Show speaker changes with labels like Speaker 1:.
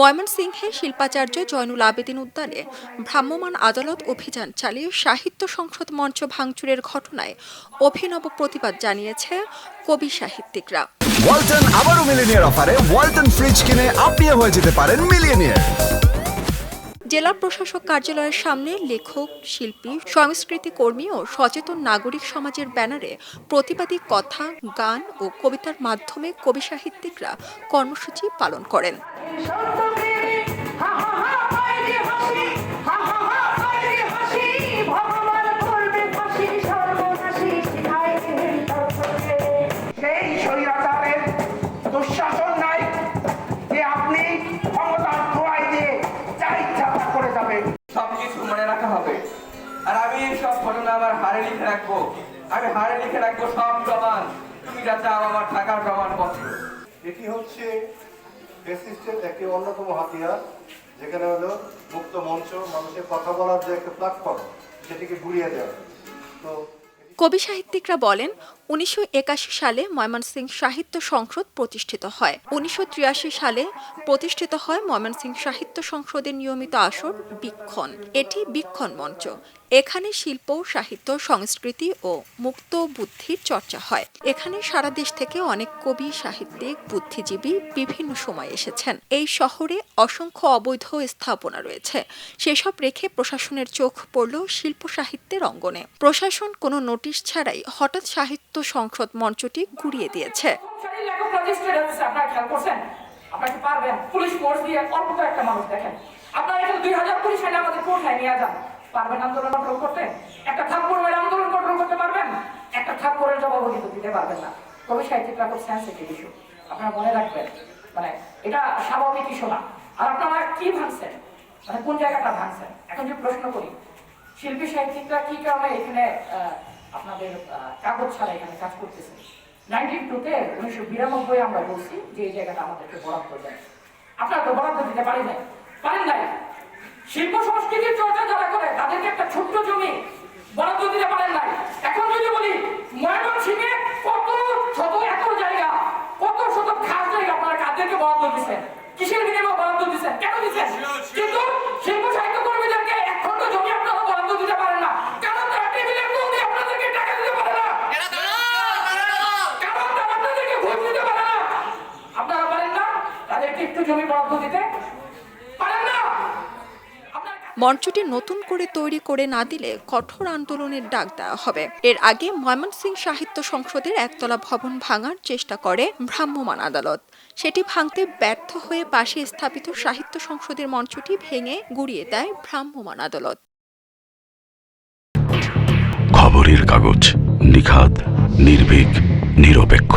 Speaker 1: ময়মনসিংহে শিল্পাচার্য জয়নুল আবেদিন উদ্যানে ভ্রাম্যমাণ আদালত অভিযান চালিয়ে সাহিত্য সংসদ মঞ্চ ভাঙচুরের ঘটনায় অভিনব প্রতিবাদ জানিয়েছে কবি সাহিত্যিকরা।
Speaker 2: ওয়ালটন আবারও মিলিনিয়ার অফারে ওয়ালটন ফ্রিজ কিনে আপনিও হয়ে যেতে পারেন মিলিয়নিয়ার।
Speaker 1: জেলা প্রশাসক কার্যালয়ের সামনে লেখক শিল্পী সংস্কৃতি কর্মী ও সচেতন নাগরিক সমাজের ব্যানারে প্রতিবাদী কথা গান ও কবিতার মাধ্যমে কবি সাহিত্যিকরা কর্মসূচি পালন করেন।
Speaker 3: আমার হারে লিখে রাখব। আমি হারে লিখে রাখব সব প্রমাণ। তুমি যা চাও আমার থাকার প্রমাণপত্র
Speaker 4: এটি হচ্ছে ফেসিস্টের একটি অন্যতম হাতিয়ার, যেখানে হলো মুক্ত মঞ্চ, মানুষের কথা বলার যে একটা প্ল্যাটফর্ম সেটিকে গুড়িয়ে দেওয়া। তো
Speaker 1: কবি সাহিত্যিকরা বলেন উনিশশো একাশি সালে ময়মনসিংহ সাহিত্য সংসদ প্রতিষ্ঠিত হয়। উনিশশো তিরাশি সালে প্রতিষ্ঠিত হয় ময়মনসিংহ সাহিত্য সংসদের নিয়মিত আসর বিক্ষণ। এটি বীক্ষণ মঞ্চ। এখানে শিল্প, সাহিত্য, সংস্কৃতি ও মুক্ত বুদ্ধির চর্চা হয়। এখানে সারা দেশ থেকে অনেক কবি, সাহিত্যিক, বুদ্ধিজীবী বিভিন্ন সময় এসেছেন। এই শহরে অসংখ্য অবৈধ স্থাপনা রয়েছে। সেসব রেখে প্রশাসনের চোখ পড়ল শিল্প সাহিত্যের অঙ্গনে। প্রশাসন কোনো নোটিশ ছাড়াই হঠাৎ সাহিত্য সংসদ মঞ্চটি গুড়িয়ে দিয়েছে।
Speaker 5: মনে মানে এটা স্বাভাবিক আর আপনারা কি মানে কোন জায়গাটা ভাঙছেন? এখন যে প্রশ্ন করি, শিল্পী সাহিত্যিকরা কি কারণে এখানে আপনাদের কাগজ ছাড়া এখানে কাজ করতেছে। নাইনটিন টুতে উনিশশো বিরানব্বই আমরা বলছি যে এই জায়গাটা আমাদেরকে বরাদ্দ দেয়। আপনারা তো বরাদ্দ দিতে পারেন নাই। পারেন নাই। শিল্প সংস্কৃতির চর্চা যারা করে তাদেরকে একটা ছোট্ট জমি বরাদ্দ দিতে পারেন নাই। এখন যদি বলি ময়মনসিংহে কত শত একর জায়গা কত শত খাস জায়গা আপনারা কাদেরকে বরাদ্দ দিচ্ছেন? কিসের বিনিময়ে বরাদ্দ দিচ্ছেন? কেন দিচ্ছেন? কিন্তু শিল্প সাহিত্য কর্মীদেরকে এক খন্ড জমি আপনারা বরাদ্দ দিতে পারেন না কারণ তারা টেবিলের মূল দিয়ে আপনাদেরকে টাকা দিতে পারে না কারণ তারা আপনাদেরকে ঘুষ দিতে পারে না আপনারা পারেন না তাদেরকে একটু জমি বরাদ্দ দিতে পারেন না।
Speaker 1: মঞ্চটি নতুন করে তৈরি করে না দিলে কঠোর আন্দোলনের ডাক দেওয়া হবে। এর আগে ময়মনসিংহ সাহিত্য সংসদের একতলা ভবন ভাঙার চেষ্টা করে ভ্রাম্যমাণ আদালত। সেটি ভাঙতে ব্যর্থ হয়ে পাশে স্থাপিত সাহিত্য সংসদের মঞ্চটি ভেঙে গুড়িয়ে দেয় ভ্রাম্যমাণ আদালত।
Speaker 6: খবরের কাগজ নিখাত নির্ভীক নিরপেক্ষ।